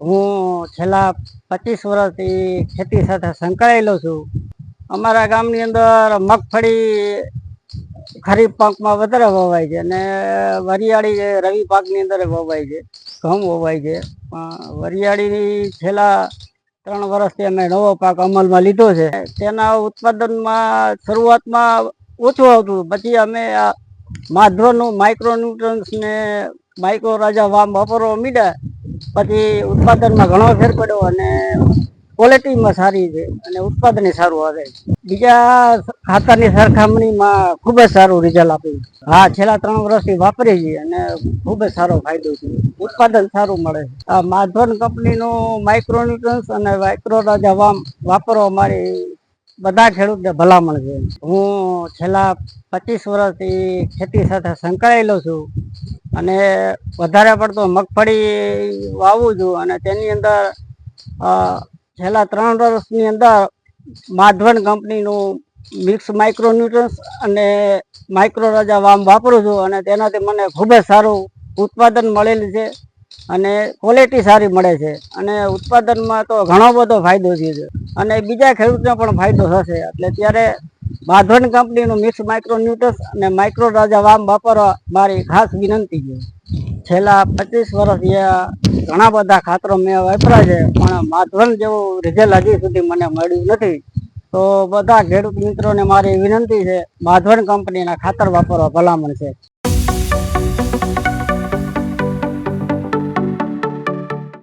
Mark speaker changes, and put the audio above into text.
Speaker 1: હું છેલ્લા પચીસ વર્ષથી ખેતી સાથે સંકળાયેલો છું. અમારા ગામની અંદર મગફળી ખરીફ પાકમાં વધારે વવાય છે અને વરિયાળી રવિ પાકની અંદર વવાય છે, ઘઉં વવાય છે. વરિયાળીની છેલ્લા ત્રણ વર્ષથી અમે નવો પાક અમલમાં લીધો છે. તેના ઉત્પાદનમાં શરૂઆતમાં ઓછું આવતું, પછી અમે માધવનું માઇક્રોન્યુટ્રન્સ ને માઇક્રો રાજા વામ વાપરવા મીડ્યા. પછી ઉત્પાદનમાં ઘણો ફેર પડ્યો અને ક્વોલિટીમાં સારી છે અને ઉત્પાદન સારું આવે બીજા ખાતરની સરખામણીમાં ખૂબ જ સારું રિઝલ્ટ આપ્યું હા, છેલ્લા ત્રણ વર્ષથી વાપરી છે અને ખૂબ જ સારો ફાયદો છે. ઉત્પાદન સારું મળે છે. આ માધવન કંપનીનું માઇક્રોન્યુટ્રન્સ અને માઇક્રો રાજા વામ વાપરો અમારી બધા ખેડૂતને ભલામણ છે. હું છેલ્લા પચીસ વર્ષથી ખેતી સાથે સંકળાયેલો છું. અને વધારે પડતો મગફળી વાવું છું અને તેની અંદર છેલ્લા ત્રણ વર્ષની અંદર માધવન કંપનીનું મિક્સ માઇક્રોન્યુટ્રન્સ અને માઇક્રો રાજા વામ વાપરું છું અને તેનાથી મને ખૂબ જ સારું ઉત્પાદન મળેલું છે અને ક્વોલિટી સારી મળે છે અને ઉત્પાદનમાં તો ઘણો બધો ફાયદો થયો છે. અને બીજા ખેડૂતને પણ ફાયદો થશે. એટલે ત્યારે માધવન કંપનીનું મિક્સ માઇક્રોન્યુટ્રન્સ અને માઇક્રો રાજા વામ વાપરવા મારી ખાસ વિનંતી છે. છેલ્લા પચીસ વર્ષથી ઘણા બધા ખાતરો મેં વાપર્યા છે, પણ માધવન જેવું રિઝલ્ટ હજી સુધી મને મળ્યું નથી. તો બધા ખેડૂત મિત્રોને મારી વિનંતી છે માધવન કંપનીના ખાતર વાપરવા ભલામણ છે.